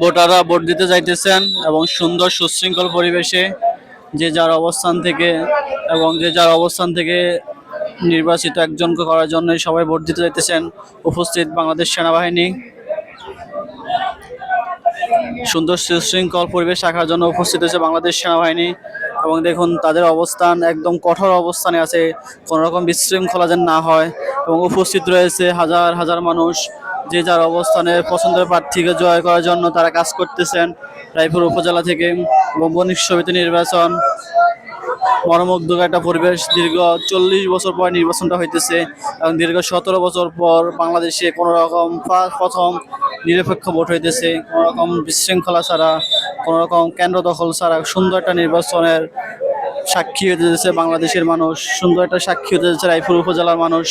ভোটাররা ভোট দিতে যাইতেছেন এবং সুন্দর সুশৃঙ্খল পরিবেশে যে যার অবস্থান থেকে এবং যে যার অবস্থান থেকে নির্বাচিত একজনকে করার জন্য সবাই ভোট দিতে যাইতেছেন। উপস্থিত বাংলাদেশ সেনাবাহিনী। সুন্দর সুশৃঙ্খল পরিবেশ রাখার জন্য উপস্থিত হয়েছে বাংলাদেশ সেনাবাহিনী এবং দেখুন তাদের অবস্থান একদম কঠোর অবস্থানে আছে, কোনো রকম বিশৃঙ্খলা যেন না হয় এবং উপস্থিত রয়েছে হাজার হাজার মানুষ। যে যার অবস্থানে পছন্দের প্রার্থীকে জয় করার জন্য তারা কাজ করতেছেন। রায়পুর উপজেলা থেকে বণিক সমিতি নির্বাচন মর্মুগ্ধকর একটা পরিবেশ দীর্ঘ চল্লিশ বছর পর নির্বাচনটা হইতেছে এবং দীর্ঘ সতেরো বছর পর বাংলাদেশে কোনো রকম প্রথম নিরপেক্ষ ভোট হইতেছে। কোনো রকম বিশৃঙ্খলা ছাড়া, কোনো রকম কেন্দ্র দখল ছাড়া সুন্দর একটা নির্বাচনের সাক্ষী হতে বাংলাদেশের মানুষ, সুন্দর একটা সাক্ষী হতে রায়পুর উপজেলার মানুষ।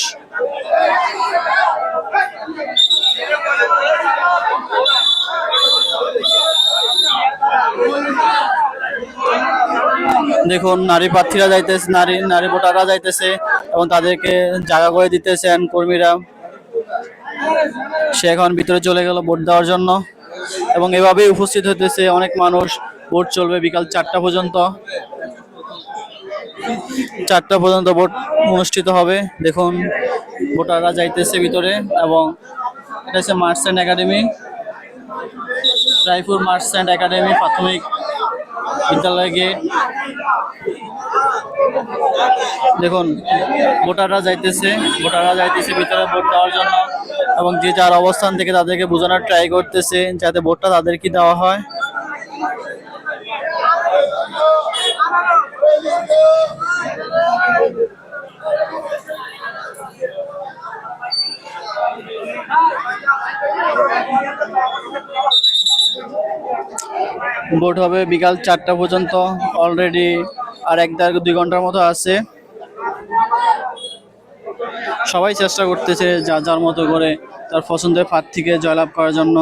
দেখুন, নারী প্রার্থীরা যাইতেছে, নারী নারী ভোটাররা যাইতেছে এবং তাদেরকে জায়গা করে দিতেছেন কর্মীরা। সে এখন ভিতরে চলে গেল ভোট দেওয়ার জন্য এবং এভাবেই উপস্থিত হইতেছে অনেক মানুষ। ভোট চলবে বিকাল চারটা পর্যন্ত। চারটা পর্যন্ত ভোট অনুষ্ঠিত হবে। দেখুন, ভোটাররা যাইতেছে ভিতরে এবং এটা হচ্ছে merchant academy, Raipur merchant academy প্রাথমিক বিদ্যালয় গেট দেখুন, ভোটাররা যাইতেছে ভোটাররা যাইতেছে ভিতরে ভোট দেওয়ার জন্য এবং যে যার অবস্থান থেকে তাদেরকে বোঝানোর ট্রাই করতেছে যাতে ভোটটা তাদেরকে দেওয়া হয়। ভোট হবে বিকাল চারটা পর্যন্ত অলরেডি আর এক দেড় দুই ঘণ্টার মতো আছে। সবাই চেষ্টা করতেছে যা যার মতো করে তার পছন্দের প্রার্থীকে জয়লাভ করার জন্য।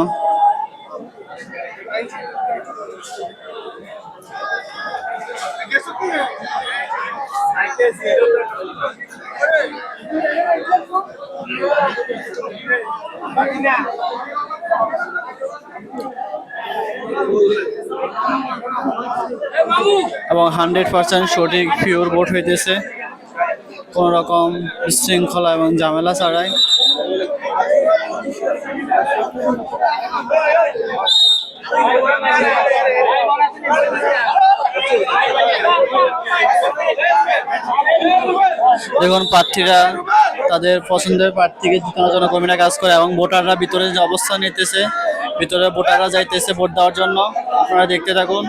এবং হান্ড্রেড পার্সেন্ট সঠিক পিওর বোট হইতেছে। কোনো রকম শৃঙ্খলা এবং ঝামেলা ছাড়াই। দেখুন প্রার্থীরা তাদের পছন্দের প্রার্থীকে জিতানোর জন্য কর্মীরা কাজ করে এবং ভোটাররা ভিতরে যে অবস্থান নিতেছে, ভিতরে ভোটাররা যাইতেছে ভোট দেওয়ার জন্য। আপনারা দেখতে থাকুন।